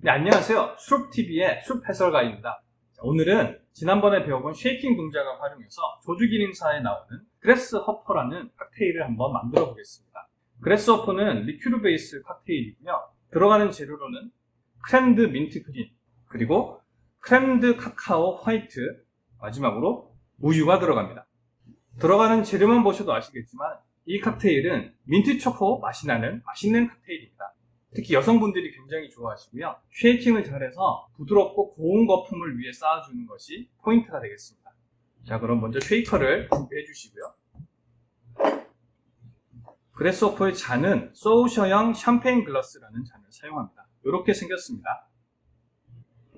네, 안녕하세요. 숲TV의 숲해설가입니다. 자, 오늘은 지난번에 배워본 쉐이킹 동작을 활용해서 조주 기능사에 나오는 그래스허퍼라는 칵테일을 한번 만들어 보겠습니다. 그래스허퍼는 리큐르 베이스 칵테일이고요. 들어가는 재료로는 크랜드 민트 그린, 그리고 크랜드 카카오 화이트, 마지막으로 우유가 들어갑니다. 들어가는 재료만 보셔도 아시겠지만 이 칵테일은 민트 초코 맛이 나는 맛있는 칵테일입니다. 특히 여성분들이 굉장히 좋아하시고요. 쉐이킹을 잘해서 부드럽고 고운 거품을 위에 쌓아주는 것이 포인트가 되겠습니다. 자, 그럼 먼저 쉐이커를 준비해 주시고요. 그래스오퍼의 잔은 소우셔형 샴페인 글라스라는 잔을 사용합니다. 이렇게 생겼습니다.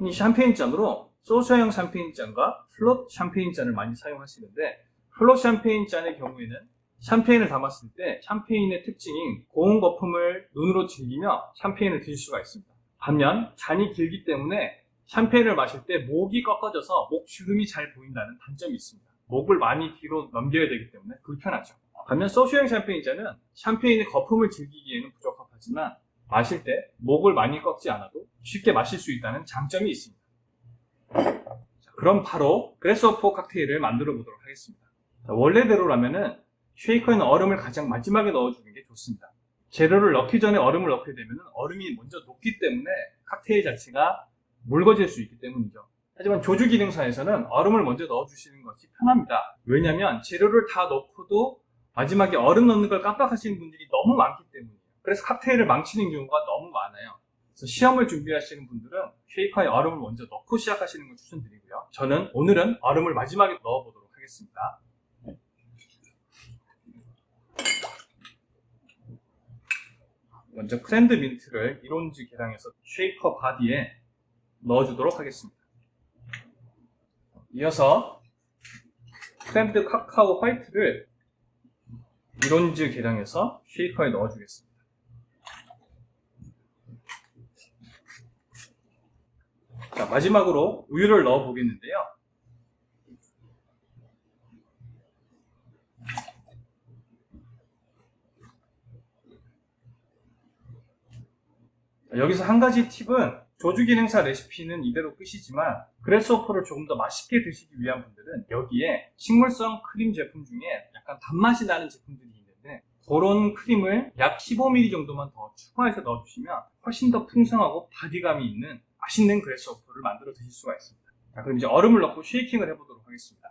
이 샴페인 잔으로 소우셔형 샴페인 잔과 플롯 샴페인 잔을 많이 사용하시는데 플롯 샴페인 잔의 경우에는 샴페인을 담았을 때 샴페인의 특징인 고운 거품을 눈으로 즐기며 샴페인을 드실 수가 있습니다. 반면 잔이 길기 때문에 샴페인을 마실 때 목이 꺾어져서 목 주름이 잘 보인다는 단점이 있습니다. 목을 많이 뒤로 넘겨야 되기 때문에 불편하죠. 반면 소주형 샴페인 잔은 샴페인의 거품을 즐기기에는 부적합하지만 마실 때 목을 많이 꺾지 않아도 쉽게 마실 수 있다는 장점이 있습니다. 자, 그럼 바로 그레스오포 칵테일을 만들어 보도록 하겠습니다. 자, 원래대로라면은 쉐이커에는 얼음을 가장 마지막에 넣어주는 게 좋습니다. 재료를 넣기 전에 얼음을 넣게 되면 얼음이 먼저 녹기 때문에 칵테일 자체가 묽어질 수 있기 때문이죠. 하지만 조주 기능사에서는 얼음을 먼저 넣어주시는 것이 편합니다. 왜냐하면 재료를 다 넣고도 마지막에 얼음 넣는 걸 깜빡하시는 분들이 너무 많기 때문이에요. 그래서 칵테일을 망치는 경우가 너무 많아요. 그래서 시험을 준비하시는 분들은 쉐이커에 얼음을 먼저 넣고 시작하시는 걸 추천드리고요. 저는 오늘은 얼음을 마지막에 넣어보도록 하겠습니다. 먼저 크랜드 민트를 1온즈 계량해서 쉐이커 바디에 넣어주도록 하겠습니다. 이어서 크랜드 카카오 화이트를 1온즈 계량해서 쉐이커에 넣어주겠습니다. 자, 마지막으로 우유를 넣어 보겠는데요. 여기서 한 가지 팁은 조주 기능사 레시피는 이대로 끝이지만 그래스오퍼를 조금 더 맛있게 드시기 위한 분들은 여기에 식물성 크림 제품 중에 약간 단맛이 나는 제품들이 있는데 그런 크림을 약 15ml 정도만 더 추가해서 넣어주시면 훨씬 더 풍성하고 바디감이 있는 맛있는 그래스오퍼를 만들어 드실 수가 있습니다. 자, 그럼 이제 얼음을 넣고 쉐이킹을 해보도록 하겠습니다.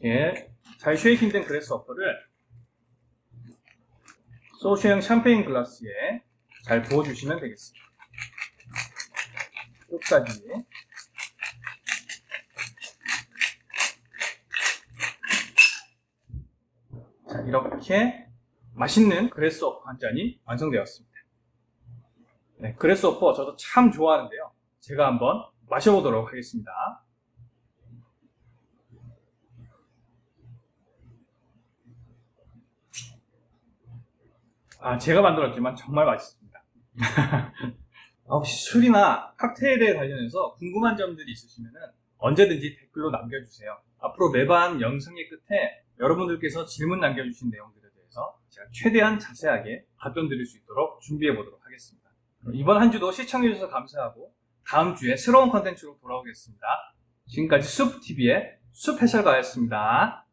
이렇게 잘 쉐이킹된 그래스오퍼를 소주형 샴페인 글라스에 잘 부어주시면 되겠습니다. 끝까지. 자, 이렇게 맛있는 그래스오퍼 한 잔이 완성되었습니다. 네, 그래스오퍼 저도 참 좋아하는데요. 제가 한번 마셔보도록 하겠습니다. 아, 제가 만들었지만 정말 맛있습니다. 아, 혹시 술이나 칵테일에 관련해서 궁금한 점들이 있으시면 언제든지 댓글로 남겨주세요. 앞으로 매번 영상의 끝에 여러분들께서 질문 남겨주신 내용들에 대해서 제가 최대한 자세하게 답변 드릴 수 있도록 준비해 보도록 하겠습니다. 이번 한 주도 시청해주셔서 감사하고 다음 주에 새로운 컨텐츠로 돌아오겠습니다. 지금까지 숲TV의 숲 해설가였습니다.